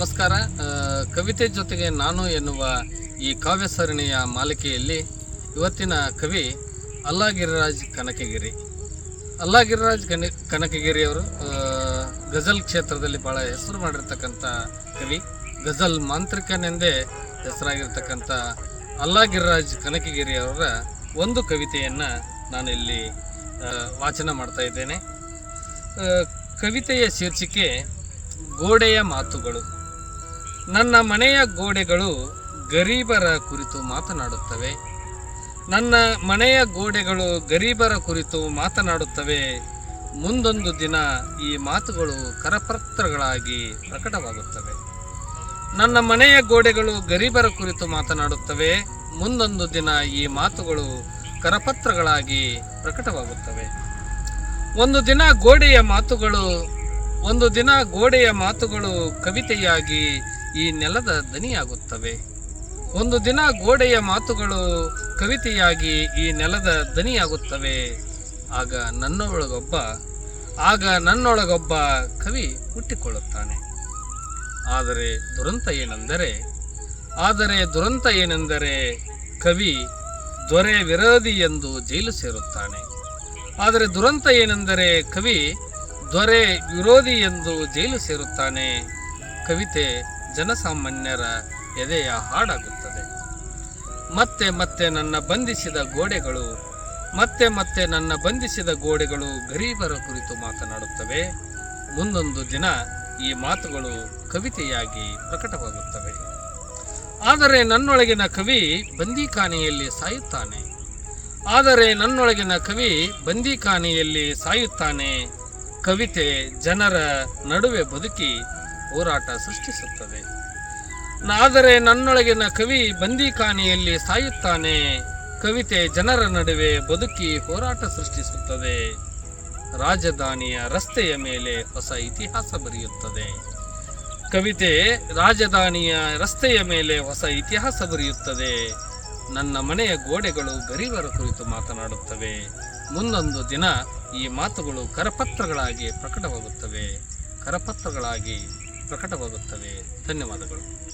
ನಮಸ್ಕಾರ. ಕವಿತೆ ಜೊತೆಗೆ ನಾನು ಎನ್ನುವ ಈ ಕಾವ್ಯ ಸರಣಿಯ ಮಾಲಿಕೆಯಲ್ಲಿ ಇವತ್ತಿನ ಕವಿ ಅಲ್ಲಾಗಿರಿರಾಜ್ ಕನಕಗಿರಿ. ಅಲ್ಲಾಗಿರಿರಾಜ್ ಕನ ಕನಕಗಿರಿಯವರು ಗಜಲ್ ಕ್ಷೇತ್ರದಲ್ಲಿ ಭಾಳ ಹೆಸರು ಮಾಡಿರ್ತಕ್ಕಂಥ ಕವಿ. ಗಜಲ್ ಮಾಂತ್ರಿಕನೆಂದೇ ಹೆಸರಾಗಿರ್ತಕ್ಕಂಥ ಅಲ್ಲಾಗಿರಿರಾಜ್ ಕನಕಗಿರಿಯವರ ಒಂದು ಕವಿತೆಯನ್ನು ನಾನಿಲ್ಲಿ ವಾಚನ ಮಾಡ್ತಾ ಇದ್ದೇನೆ. ಕವಿತೆಯ ಶೀರ್ಷಿಕೆ ಗೋಡೆಯ ಮಾತುಗಳು. ನನ್ನ ಮನೆಯ ಗೋಡೆಗಳು ಗರೀಬರ ಕುರಿತು ಮಾತನಾಡುತ್ತವೆ. ನನ್ನ ಮನೆಯ ಗೋಡೆಗಳು ಗರೀಬರ ಕುರಿತು ಮಾತನಾಡುತ್ತವೆ. ಮುಂದೊಂದು ದಿನ ಈ ಮಾತುಗಳು ಕರಪತ್ರಗಳಾಗಿ ಪ್ರಕಟವಾಗುತ್ತವೆ. ನನ್ನ ಮನೆಯ ಗೋಡೆಗಳು ಗರೀಬರ ಕುರಿತು ಮಾತನಾಡುತ್ತವೆ. ಮುಂದೊಂದು ದಿನ ಈ ಮಾತುಗಳು ಕರಪತ್ರಗಳಾಗಿ ಪ್ರಕಟವಾಗುತ್ತವೆ. ಒಂದು ದಿನ ಗೋಡೆಯ ಮಾತುಗಳು, ಒಂದು ದಿನ ಗೋಡೆಯ ಮಾತುಗಳು ಕವಿತೆಯಾಗಿ ಈ ನೆಲದ ದನಿಯಾಗುತ್ತವೆ. ಒಂದು ದಿನ ಗೋಡೆಯ ಮಾತುಗಳು ಕವಿತೆಯಾಗಿ ಈ ನೆಲದ ದನಿಯಾಗುತ್ತವೆ. ಆಗ ನನ್ನೊಳಗೊಬ್ಬ ಆಗ ನನ್ನೊಳಗೊಬ್ಬ ಕವಿ ಹುಟ್ಟಿಕೊಳ್ಳುತ್ತಾನೆ. ಆದರೆ ದುರಂತ ಏನೆಂದರೆ, ಆದರೆ ದುರಂತ ಏನೆಂದರೆ ಕವಿ ದೊರೆ ವಿರೋಧಿ ಎಂದು ಜೈಲು ಸೇರುತ್ತಾನೆ. ಆದರೆ ದುರಂತ ಏನೆಂದರೆ ಕವಿ ದೊರೆ ವಿರೋಧಿ ಎಂದು ಜೈಲು ಸೇರುತ್ತಾನೆ. ಕವಿತೆ ಜನಸಾಮಾನ್ಯರ ಎದೆಯ ಹಾಡಾಗುತ್ತದೆ. ಮತ್ತೆ ಮತ್ತೆ ನನ್ನ ಬಂಧಿಸಿದ ಗೋಡೆಗಳು, ಮತ್ತೆ ಮತ್ತೆ ನನ್ನ ಬಂಧಿಸಿದ ಗೋಡೆಗಳು ಗರೀಬರ ಕುರಿತು ಮಾತನಾಡುತ್ತವೆ. ಮುಂದೊಂದು ದಿನ ಈ ಮಾತುಗಳು ಕವಿತೆಯಾಗಿ ಪ್ರಕಟವಾಗುತ್ತವೆ. ಆದರೆ ನನ್ನೊಳಗಿನ ಕವಿ ಬಂದಿಖಾನೆಯಲ್ಲಿ ಸಾಯುತ್ತಾನೆ. ಆದರೆ ನನ್ನೊಳಗಿನ ಕವಿ ಬಂದಿಖಾನೆಯಲ್ಲಿ ಸಾಯುತ್ತಾನೆ. ಕವಿತೆ ಜನರ ನಡುವೆ ಬದುಕಿ ಹೋರಾಟ ಸೃಷ್ಟಿಸುತ್ತದೆ. ಆದರೆ ನನ್ನೊಳಗಿನ ಕವಿ ಬಂದಿಖಾನೆಯಲ್ಲಿ ಸಾಯುತ್ತಾನೆ. ಕವಿತೆ ಜನರ ನಡುವೆ ಬದುಕಿ ಹೋರಾಟ ಸೃಷ್ಟಿಸುತ್ತದೆ. ರಾಜಧಾನಿಯ ರಸ್ತೆಯ ಮೇಲೆ ಹೊಸ ಇತಿಹಾಸ ಬರೆಯುತ್ತದೆ. ಕವಿತೆ ರಾಜಧಾನಿಯ ರಸ್ತೆಯ ಮೇಲೆ ಹೊಸ ಇತಿಹಾಸ ಬರೆಯುತ್ತದೆ. ನನ್ನ ಮನೆಯ ಗೋಡೆಗಳು ಗರೀಬರ ಕುರಿತು ಮಾತನಾಡುತ್ತವೆ. ಮುಂದೊಂದು ದಿನ ಈ ಮಾತುಗಳು ಕರಪತ್ರಗಳಾಗಿ ಪ್ರಕಟವಾಗುತ್ತವೆ. ಕರಪತ್ರಗಳಾಗಿ ಪ್ರಕಟವಾಗುತ್ತವೆ. ಧನ್ಯವಾದಗಳು.